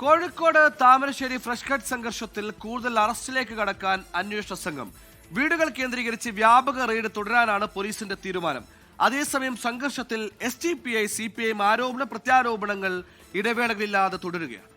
Kozhikode Thamarassery fresh cut സംഘർഷത്തിൽ കൂടുതൽ അറസ്റ്റിലേക്ക് കടക്കാൻ അന്വേഷണ സംഘം. വീടുകൾ കേന്ദ്രീകരിച്ച് വ്യാപക റെയ്ഡ് തുടരാനാണ് പോലീസിന്റെ തീരുമാനം. അതേസമയം സംഘർഷത്തിൽ S T P I C P I ആരോപണ പ്രത്യാരോപണങ്ങൾ ഇടവേളകളില്ലാതെ തുടരുകയാണ്.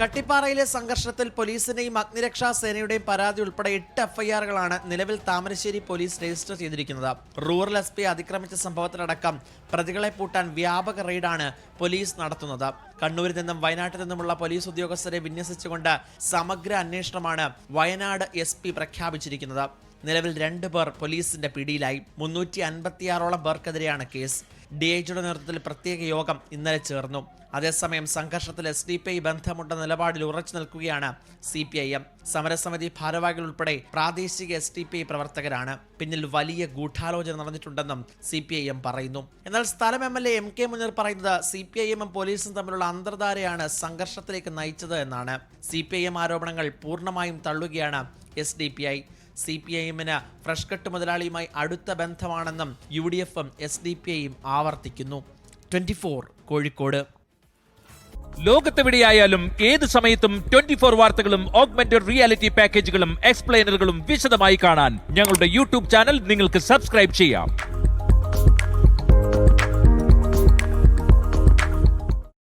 കട്ടിപ്പാറയിലെ സംഘർഷത്തിൽ പോലീസിന്റെയും അഗ്നിരക്ഷാ സേനയുടെയും പരാതി ഉൾപ്പെടെ എട്ട് എഫ്ഐആറുകളാണ് നിലവിൽ താമരശ്ശേരി പോലീസ് രജിസ്റ്റർ ചെയ്തിരിക്കുന്നത്. റൂറൽ എസ് പി അതിക്രമിച്ച സംഭവത്തിലടക്കം പ്രതികളെ പൂട്ടാൻ വ്യാപക റെയ്ഡാണ് പോലീസ് നടത്തുന്നത്. കണ്ണൂരിൽ നിന്നും വയനാട്ടിൽ നിന്നുമുള്ള പോലീസ് ഉദ്യോഗസ്ഥരെ വിന്യസിച്ചുകൊണ്ട് സമഗ്ര അന്വേഷണമാണ് വയനാട് എസ് പ്രഖ്യാപിച്ചിരിക്കുന്നത്. നിലവിൽ രണ്ട് പേർ പോലീസിന്റെ പിടിയിലായി. മുന്നൂറ്റി അൻപത്തിയാറോളം പേർക്കെതിരെയാണ് കേസ്. ഡി ഐജിയുടെ നേതൃത്വത്തിൽ പ്രത്യേക യോഗം ഇന്നലെ ചേർന്നു. അതേസമയം സംഘർഷത്തിൽ എസ് ഡി പി ഐ ബന്ധമുണ്ട നിലപാടിൽ ഉറച്ചു നിൽക്കുകയാണ് സി പി ഐ എം. സമരസമിതി ഭാരവാഹികൾ ഉൾപ്പെടെ പ്രാദേശിക എസ് ഡി പി ഐ പ്രവർത്തകരാണ്. പിന്നിൽ വലിയ ഗൂഢാലോചന നടന്നിട്ടുണ്ടെന്നും സി പി ഐ എം പറയുന്നു. എന്നാൽ സ്ഥലം M L A M K Muneer പറയുന്നത് സി പി ഐ എമ്മും പോലീസും തമ്മിലുള്ള അന്തർധാരയാണ് സംഘർഷത്തിലേക്ക് നയിച്ചത് എന്നാണ്. സി പി ഐ എം ആരോപണങ്ങൾ പൂർണമായും തള്ളുകയാണ് S D P I. C P I fresh cut മുതലാളിയുമായി അടുത്ത ബന്ധമാണെന്നും യു ഡി എഫും എസ് ഡി പി ഐയും ആവർത്തിക്കുന്നു. Twenty four Kozhikode. ലോകത്തെവിടെയായാലും ഏത് സമയത്തും ട്വന്റി ഫോർ വാർത്തകളും ഓഗ്മെന്റഡ് റിയാലിറ്റി പാക്കേജുകളും എക്സ്പ്ലെയിനറുകളും വിശദമായി കാണാൻ ഞങ്ങളുടെ യൂട്യൂബ് ചാനൽ നിങ്ങൾക്ക് സബ്സ്ക്രൈബ് ചെയ്യാം.